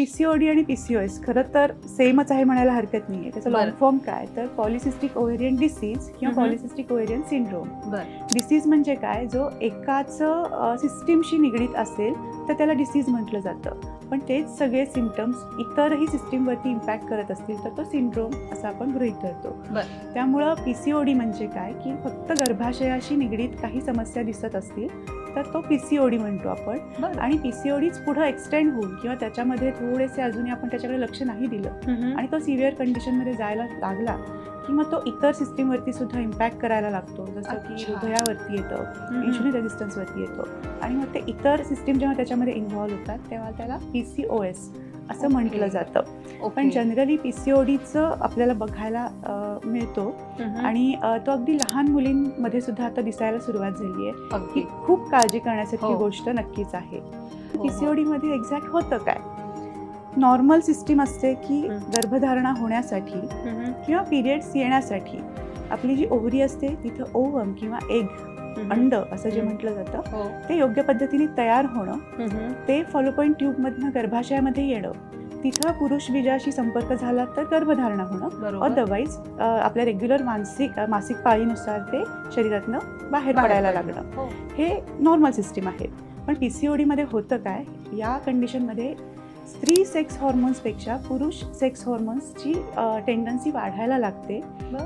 PCOD आणि PCOS खरं तर सेमच आहे म्हणायला हरकत नाहीये. त्याचं. लॉंग फॉर्म काय? तर पॉलिसिस्टिक ओव्हेरियन डिसीज किंवा. पॉलिसिस्टिक ओव्हेरियन सिंड्रोम डिसीज म्हणजे काय? जो एकाच सिस्टीमशी निगडीत असेल तर त्याला डिसीज म्हटलं जातं. पण तेच सगळे सिमटम्स इतरही सिस्टीमवरती इम्पॅक्ट करत असतील तर तो सिंड्रोम असं आपण गृहीत धरतो. त्यामुळं पी सी ओ डी म्हणजे काय? की फक्त गर्भाशयाशी निगडीत काही समस्या दिसत असतील तर तो पी सी ओ डी म्हणतो आपण. आणि पी सी ओ डीच पुढं एक्सटेंड होऊन किंवा त्याच्यामध्ये थोडेसे अजूनही आपण त्याच्याकडे लक्ष नाही दिलं आणि तो सिव्हिअर कंडिशनमध्ये जायला लागला की मग तो इतर सिस्टीमवरती सुद्धा इम्पॅक्ट करायला लागतो. जसं की. हृदयावरती येतं इन्शुलिन रेझिस्टन्सवरती येतो. आणि मग ते इतर सिस्टीम जेव्हा त्याच्यामध्ये इन्व्हॉल्व्ह होतात तेव्हा त्याला पी सी ओ एस असं. म्हटलं जातं. पण जनरली पी सी आपल्याला बघायला मिळतो. आणि तो अगदी लहान मुलींमध्ये सुद्धा आता दिसायला सुरुवात झाली आहे ही खूप काळजी करण्यासारखी हो. गोष्ट नक्कीच आहे. हो. पीसीओडी मध्ये एक्झॅक्ट होतं काय? नॉर्मल सिस्टीम असते की हं. गर्भधारणा होण्यासाठी किंवा पिरियड्स येण्यासाठी आपली जी ओव्हरी असते तिथं ओवम किंवा एग अंड असं जे. म्हटलं जातं हो. ते योग्य पद्धतीने तयार होणं ते फॉलोपॉईंट ट्यूबमधनं गर्भाशयामध्ये येणं तिथं पुरुष बीजाशी संपर्क झाला तर गर्भधारणा होणं. अदरवाईज आपल्या रेग्युलर मानसिक मासिक पाळीनुसार ते शरीरातनं बाहेर पडायला. लागणं. हो. हे नॉर्मल सिस्टीम आहे. पण पी सी ओडीमध्ये होतं काय? या कंडिशनमध्ये स्त्री सेक्स हॉर्मोन्सपेक्षा पुरुष सेक्स हॉर्मोन्सची टेंडन्सी वाढायला लागते.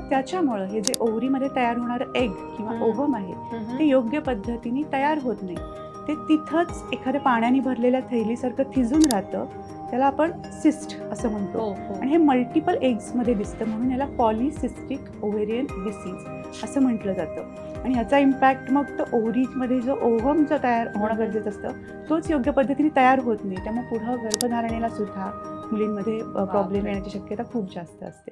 त्याच्यामुळं हे जे ओव्हरीमध्ये तयार होणारं एग किंवा. ओव्हम आहे ते योग्य पद्धतीने तयार होत नाही ते तिथंच एखाद्या पाण्याने भरलेल्या थैलीसारखं थिजून राहतं त्याला आपण सिस्ट असं म्हणतो. हो हो. आणि हे मल्टिपल एग्समध्ये दिसतं म्हणून याला पॉलिसिस्टिक ओव्हेरियन डिसीज असं म्हटलं जातं. आणि ह्याचा इम्पॅक्ट मग तो ओव्हरीमध्ये जो ओव्हम जो तयार होणं गरजेचं असतं तोच योग्य पद्धतीने तयार होत नाही. त्यामुळे पुढं गर्भधारणेला सुद्धा मुलींमध्ये प्रॉब्लेम. येण्याची शक्यता खूप जास्त असते.